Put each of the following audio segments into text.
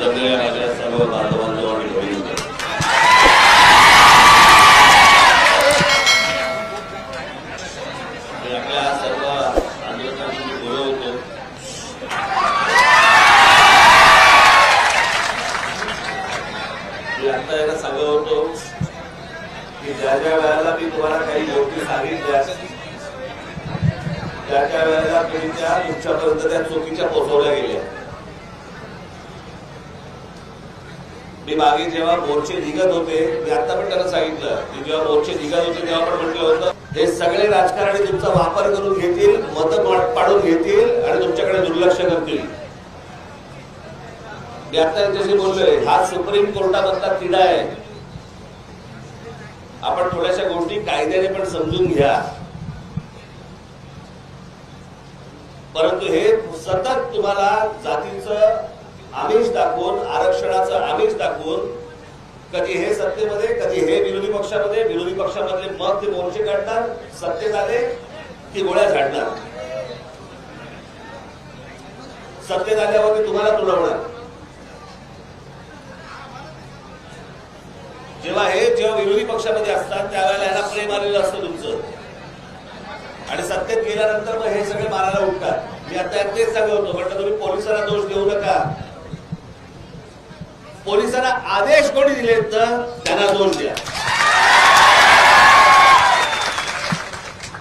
जमलेल्या माझ्या सर्व बांधवांजवळ आणि बहिणींनो. मी सर्व बोलत होतो मी आता याला सांगत होतो की ज्या ज्या वेळेला मी तुम्हाला काही गोष्टी सांगितल्या त्या त्या वेळेला तुम्ही त्या तुमच्यापर्यंत त्या चुकीच्या पोचवल्या गेल्या मी मागे जेव्हा मोर्चे निघत होते मी आता पण त्याला सांगितलं की जेव्हा मोर्चे निघत होते तेव्हा पण म्हटलं होतं हे सगळे राजकारणी तुमचा वापर करून घेतील मत पाडून घेतील आणि तुमच्याकडे दुर्लक्ष करतील. मी आता यांच्याशी बोललोय हा सुप्रीम कोर्टामधला तिढा आहे. आपण थोड्याशा गोष्टी कायद्याने पण समजून घ्या. परंतु हे सतत तुम्हाला जातीचं आमिष दाखवून आरक्षणाचं आमिष टाकून कधी हे सत्तेमध्ये कधी हे विरोधी पक्षामध्ये विरोधी पक्षामधले मग ते मोर्चे काढणार सत्तेत आले की गोळ्या झाडणार सत्तेत आल्यावरती तुम्हाला तुडवणार जेव्हा हे जेव्हा विरोधी पक्षामध्ये असतात त्यावेळेला यांना प्रेम आलेलं असतं तुमचं. आणि सत्तेत गेल्यानंतर मग हे सगळे मारायला उठतात. मी आता तेच सांगत होतो म्हटलं तुम्ही पोलिसांना दोष देऊ नका. पोलिसांना आदेश कोणी दिले तर त्यांना दोन द्या.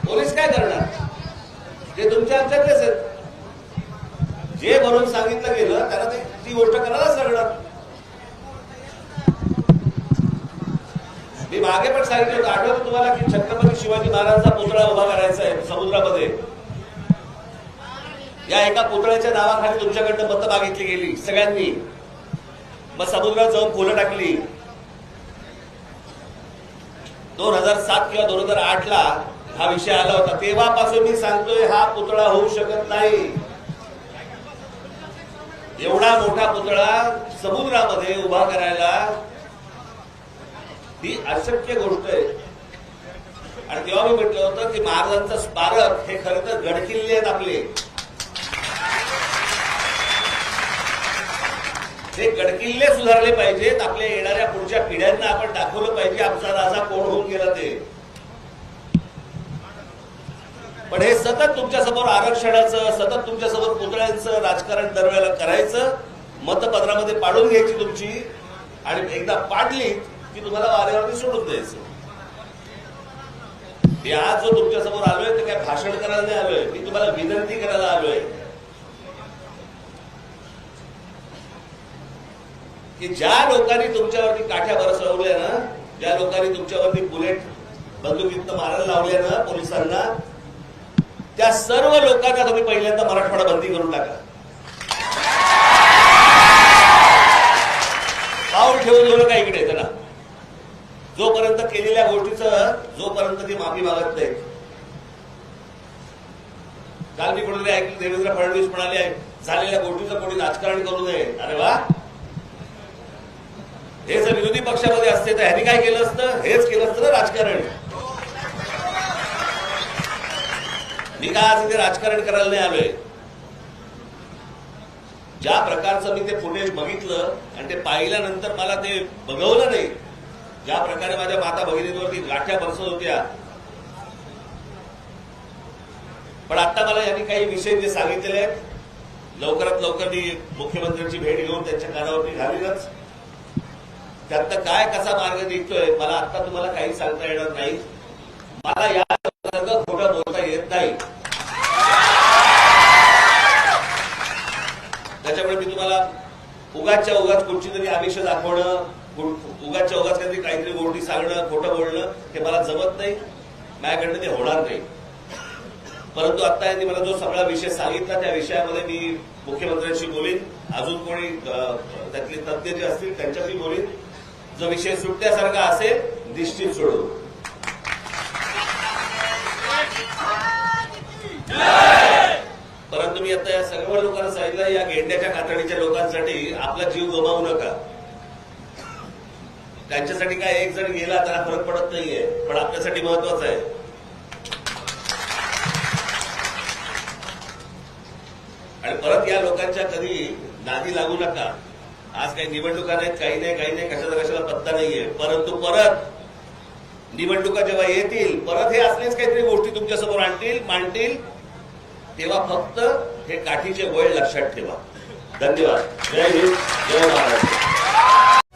पोलीस काय करणार? ते तुमच्या आमच्यातलेच आहेत. जे म्हणून सांगितलं गेलं त्यांना ते ती गोष्ट करायलाच लागणार. मी मागे पण सांगितलं होतं आठवतं तुम्हाला की छत्रपती शिवाजी महाराजांचा पुतळा उभा करायचा आहे समुद्रामध्ये? या एका पुतळ्याच्या नावाखाली तुमच्याकडनं मतं मागितली गेली सगळ्यांनी. मग समुद्रात जाऊन फुलं टाकली. दोन हजार सात किंवा दोन हजार आठ ला हा विषय आला होता. तेव्हापासून मी सांगतोय हा पुतळा होऊ शकत नाही. एवढा मोठा पुतळा समुद्रामध्ये उभा करायला ही अशक्य गोष्ट आहे. आणि तेव्हा मी म्हटलं होतं की महाराजांचं स्मारक हे खरं तर गडकिल्ले आहेत आपले. जे गडकिल्ले सुधारले पाहिजेत आपल्या येणाऱ्या पुढच्या पिढ्यांना आपण दाखवलं पाहिजे आमचा राजा कोण होऊन गेला ते. पण हे सतत तुमच्यासमोर आरक्षणाचं सतत तुमच्यासमोर पुतळ्यांचं राजकारण दरवेळेला करायचं मतपत्रामध्ये पाडून घ्यायची तुमची आणि एकदा पाडली की तुम्हाला वाऱ्यावरती सोडून द्यायचं. आज जो तुमच्यासमोर आलोय ते काय भाषण करायला नाही आलोय? मी तुम्हाला विनंती करायला आलोय. की ज्या लोकांनी तुमच्यावरती काठ्या बरसवल्या ना ज्या लोकांनी तुमच्यावरती बुलेट बंदुकीत मारायला लावल्या ना पोलिसांना त्या सर्व लोकांना तुम्ही पहिल्यांदा मराठवाडा बंदी करून टाका. पाऊल ठेवून घेऊ का इकडे? त्याला जोपर्यंत केलेल्या गोष्टीचं जोपर्यंत ती माफी मागत नाही काल मी कोणाला ऐकलं देवेंद्र फडणवीस म्हणाले झालेल्या गोष्टीचं कोणी राजकारण करू नये. अरे वा. हे जर विरोधी पक्षामध्ये असते तर ह्यांनी काय केलं असतं? हेच केलं असतं ना राजकारण. मी काय आज इथे राजकारण करायला नाही आलोय? ज्या प्रकारचं मी ते फुटेज बघितलं आणि ते पाहिल्यानंतर मला ते बघवलं नाही ज्या प्रकारे माझ्या माता भगिनींवरती गाठ्या बरसत होत्या. पण आता मला यांनी काही विषय जे सांगितलेले आहेत लवकरात लवकर मी मुख्यमंत्र्यांची भेट घेऊन त्यांच्या कानावरती घालीनच. त्यातनं काय कसा मार्ग निघतोय मला आता तुम्हाला काही सांगता येणार नाही. मला या खोटं बोलता येत नाही. त्याच्यामुळे मी तुम्हाला उगाच्या उगाच कुठची तरी आमिष दाखवणं उगाच्या उगाच काहीतरी काहीतरी गोष्टी सांगणं खोटं बोलणं हे मला जमत नाही. माझ्याकडनं ते होणार नाही. परंतु आता यांनी मला जो सगळा विषय सांगितला त्या विषयामध्ये मी मुख्यमंत्र्यांशी बोलीन. अजून कोणी त्यातले तज्ज्ञ जे असतील त्यांच्याशी बोलीन. जो विषय सुटण्यासारखा असेल निश्चित सोडू परंतु मी आता या सगळ्या लोकांना सांगितलं या गेंड्याच्या कातडीच्या लोकांसाठी आपला जीव गमावू नका. त्यांच्यासाठी काय एक जण गेला त्याला फरक पडत नाहीये पण आपल्यासाठी महत्वाचं आहे. आणि परत या लोकांच्या कधी नादी लागू नका. आज काही निवडणुका नाहीत काही नाही काही नाही कशाचा कशाला पत्ता नाहीये. परंतु परत निवडणुका जेव्हा येतील परत हे असलेच काहीतरी गोष्टी तुमच्यासमोर आणतील मांडतील तेव्हा फक्त हे काठीचे वय लक्षात ठेवा. धन्यवाद. जय हिंद. जय महाराष्ट्र.